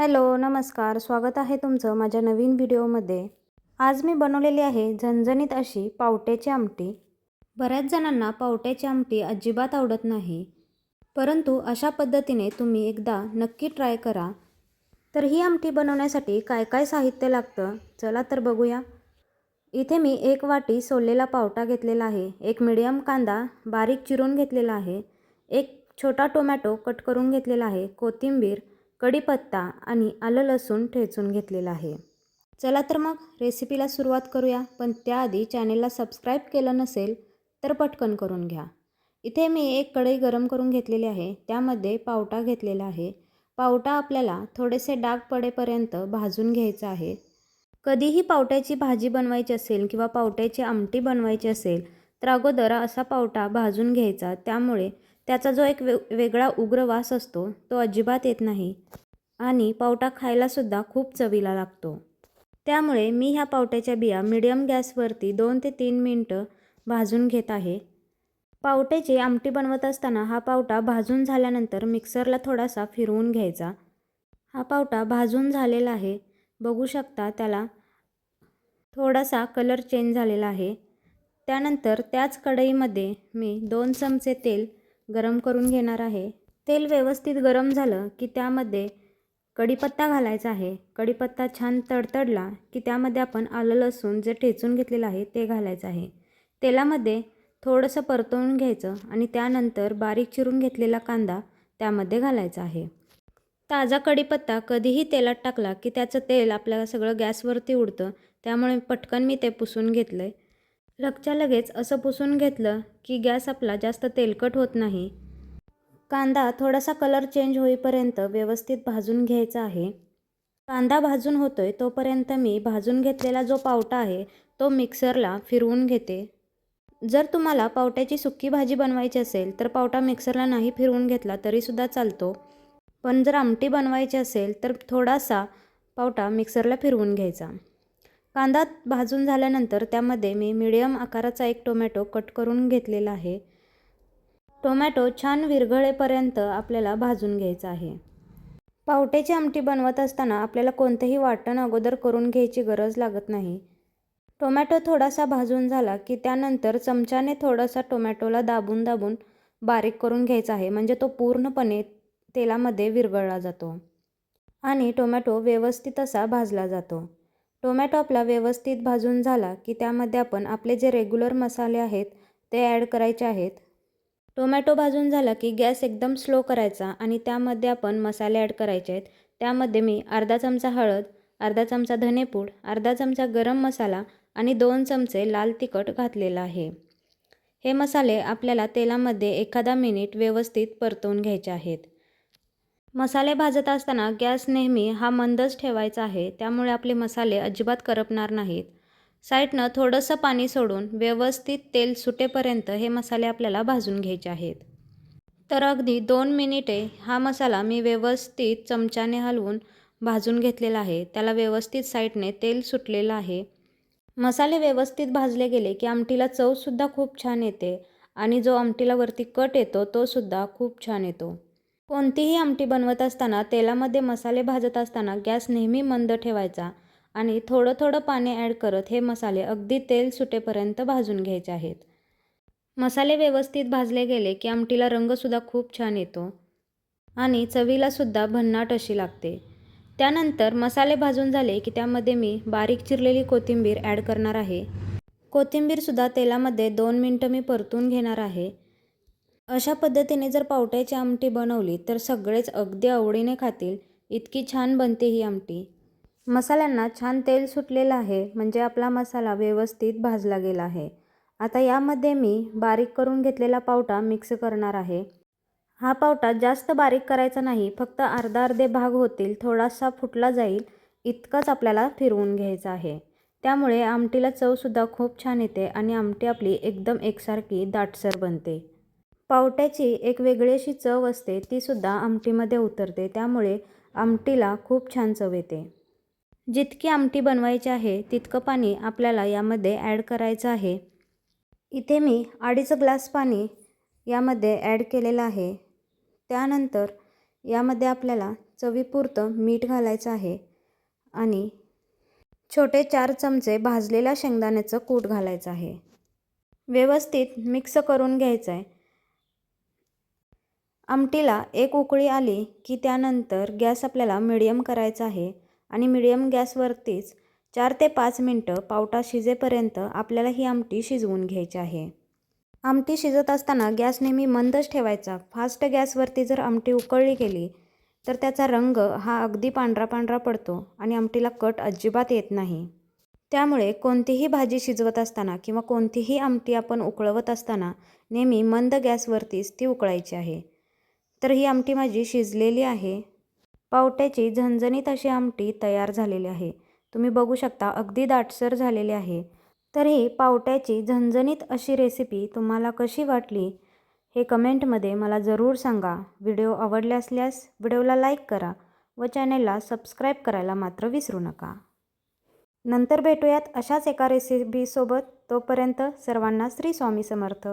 Hello नमस्कार. स्वागत आहे तुमचं माझ्या नवीन व्हिडिओमध्ये. आज मी बनवलेली आहे झणझणीत अशी पावट्याची आमटी. बऱ्याच जणांना पावट्याची आमटी अजिबात आवडत नाही परंतु अशा पद्धतीने तुम्ही एकदा नक्की ट्राय करा. तर ही आमटी बनवण्यासाठी काय काय साहित्य लागतं चला तर बघूया. इथे मी एक वाटी सोललेला पावटा घेतलेला आहे एक मिडियम कांदा बारीक चिरून घेतलेला आहे एक छोटा टोमॅटो कट करून घेतलेला आहे कोथिंबीर कढीपत्ता आणि आलं लसूण ठेचून घेतलेलं आहे. चला तर मग रेसिपीला सुरुवात करूया पण त्याआधी चॅनेलला सबस्क्राईब केलं नसेल तर पटकन करून घ्या. इथे मी एक कढई गरम करून घेतलेली आहे त्यामध्ये पावटा घेतलेला आहे. पावटा आपल्याला थोडेसे डाग पडेपर्यंत भाजून घ्यायचा आहे. कधीही पावट्याची भाजी बनवायची असेल किंवा पावट्याची आमटी बनवायची असेल तर अगोदर असा पावटा भाजून घ्यायचा त्यामुळे त्याचा जो एक वे वेगळा उग्र वास असतो तो अजिबात येत नाही. आणि पावटा खायलासुद्धा खूप चवीला लागतो. त्यामुळे मी ह्या पावट्याच्या बिया मिडियम गॅसवरती दोन ते तीन मिनटं भाजून घेत आहे. पावट्याची आमटी बनवत असताना हा पावटा भाजून झाल्यानंतर मिक्सरला थोडासा फिरवून घ्यायचा. हा पावटा भाजून झालेला आहे. बघू शकता त्याला थोडासा कलर चेंज झालेला आहे. त्यानंतर त्याच कढईमध्ये मी दोन चमचे तेल गरम करून घेणार आहे. तेल व्यवस्थित गरम झालं की त्यामध्ये कढीपत्ता घालायचा आहे. कढीपत्ता छान तडतडला की त्यामध्ये आपण आलं लसूण जे ठेचून घेतलेलं आहे ते घालायचं आहे. तेलामध्ये थोडंसं परतवून घ्यायचं आणि त्यानंतर बारीक चिरून घेतलेला कांदा त्यामध्ये घालायचा आहे. ताजा कढीपत्ता कधीही तेलात टाकला की त्याचं तेल आपल्याला सगळं गॅसवरती उडतं. त्यामुळे पटकन मी ते पुसून घेतलं आहे लगच्या लगेच असं पुसून घेतलं की गॅस आपला जास्त तेलकट होत नाही. कांदा थोडासा कलर चेंज होईपर्यंत व्यवस्थित भाजून घ्यायचा आहे. कांदा भाजून होतो आहे तोपर्यंत मी भाजून घेतलेला जो पावटा आहे तो मिक्सरला फिरवून घेते. जर तुम्हाला पावट्याची सुक्की भाजी बनवायची असेल तर पावटा मिक्सरला नाही फिरवून घेतला तरीसुद्धा चालतो. पण जर आमटी बनवायची असेल तर थोडासा पावटा मिक्सरला फिरवून घ्यायचा. कांदा भाजून झाल्यानंतर त्यामध्ये मी मिडियम आकाराचा एक टोमॅटो कट करून घेतलेला आहे. टोमॅटो छान विरघळेपर्यंत आपल्याला भाजून घ्यायचं आहे. पावट्याची आमटी बनवत असताना आपल्याला कोणतंही वाटण अगोदर करून घ्यायची गरज लागत नाही. टोमॅटो थोडासा भाजून झाला की त्यानंतर चमच्याने थोडासा टोमॅटोला दाबून दाबून बारीक करून घ्यायचा आहे म्हणजे तो पूर्णपणे तेलामध्ये विरघळला जातो आणि टोमॅटो व्यवस्थित असा भाजला जातो. टोमॅटो आपला व्यवस्थित भाजून झाला की त्यामध्ये आपण आपले जे रेग्युलर मसाले आहेत ते ॲड करायचे आहेत. टोमॅटो भाजून झाला की गॅस एकदम स्लो करायचा आणि त्यामध्ये आपण मसाले ॲड करायचे आहेत. त्यामध्ये मी अर्धा चमचा हळद अर्धा चमचा धनेपूड अर्धा चमचा गरम मसाला आणि दोन चमचे लाल तिखट घातलेलं आहे. हे मसाले आपल्याला तेलामध्ये एखादा मिनिट व्यवस्थित परतवून घ्यायचे आहेत. मसाले भाजत असताना गॅस नेहमी हा मंदच ठेवायचा आहे त्यामुळे आपले मसाले अजिबात करपणार नाहीत. साईडनं थोडंसं पाणी सोडून व्यवस्थित तेल सुटेपर्यंत हे मसाले आपल्याला भाजून घ्यायचे आहेत. तर अगदी दोन मिनिटे हा मसाला मी व्यवस्थित चमच्याने हलवून भाजून घेतलेला आहे त्याला व्यवस्थित साईडने तेल सुटलेलं आहे. मसाले व्यवस्थित भाजले गेले की आमटीला चवसुद्धा खूप छान येते आणि जो आमटीला वरती कट येतो तोसुद्धा खूप छान येतो. कोणतीही आमटी बनवत असताना तेलामध्ये मसाले भाजत असताना गॅस नेहमी मंद ठेवायचा आणि थोडं थोडं पाणी ॲड करत हे मसाले अगदी तेल सुटेपर्यंत भाजून घ्यायचे आहेत. मसाले व्यवस्थित भाजले गेले की आमटीला रंगसुद्धा खूप छान येतो आणि चवीलासुद्धा भन्नाट अशी लागते. त्यानंतर मसाले भाजून झाले की त्यामध्ये मी बारीक चिरलेली कोथिंबीर ॲड करणार आहे. कोथिंबीरसुद्धा तेलामध्ये दोन मिनटं मी परतून घेणार आहे. अशा पद्धतीने जर पावट्याची आमटी बनवली तर सगळेच अगदी आवडीने खातील. इतकी छान बनते ही आमटी. मसाल्यांना छान तेल सुटलेलं आहे म्हणजे आपला मसाला व्यवस्थित भाजला गेला आहे. आता यामध्ये मी बारीक करून घेतलेला पावटा मिक्स करणार आहे. हा पावटा जास्त बारीक करायचा नाही फक्त अर्धा अर्धे भाग होतील थोडासा फुटला जाईल इतकंच आपल्याला फिरवून घ्यायचं आहे. त्यामुळे आमटीला चवसुद्धा खूप छान येते आणि आमटी आपली एकदम एकसारखी दाटसर बनते. पावट्याची एक वेगळी अशी चव असते तीसुद्धा आमटीमध्ये उतरते. त्यामुळे आमटीला खूप छान चव येते. जितकी आमटी बनवायची आहे तितकं पाणी आपल्याला यामध्ये ॲड करायचं आहे. इथे मी अडीच ग्लास पाणी यामध्ये ॲड केलेलं आहे. त्यानंतर यामध्ये आपल्याला चवीपुरतं मीठ घालायचं आहे आणि छोटे चार चमचे भाजलेल्या शेंगदाण्याचं कूट घालायचं आहे. व्यवस्थित मिक्स करून घ्यायचं आहे आमटीला एक उकळी आली की त्यानंतर गॅस आपल्याला मिडियम करायचा आहे आणि मिडियम गॅसवरतीच चार ते पाच मिनटं पावटा शिजेपर्यंत आपल्याला ही आमटी शिजवून घ्यायची आहे. आमटी शिजत असताना गॅस नेहमी मंदच ठेवायचा. फास्ट गॅसवरती जर आमटी उकळली गेली तर त्याचा रंग हा अगदी पांढरा पांढरा पडतो आणि आमटीला कट अजिबात येत नाही. त्यामुळे कोणतीही भाजी शिजवत असताना किंवा कोणतीही आमटी आपण उकळवत असताना नेहमी मंद गॅसवरतीच ती उकळायची आहे. तर ही आमटी माझी शिजलेली आहे. पावट्याची झणझणीत अशी आमटी तयार झालेली आहे. तुम्ही बघू शकता अगदी दाटसर झालेली आहे. तर ही पावट्याची झणझणीत अशी रेसिपी तुम्हाला कशी वाटली हे कमेंटमध्ये मला जरूर सांगा. व्हिडिओ आवडले असल्यास व्हिडिओला लाईक करा व चॅनेलला सबस्क्राईब करायला मात्र विसरू नका. नंतर भेटूयात अशाच एका रेसिपीसोबत. तोपर्यंत सर्वांना श्री स्वामी समर्थ.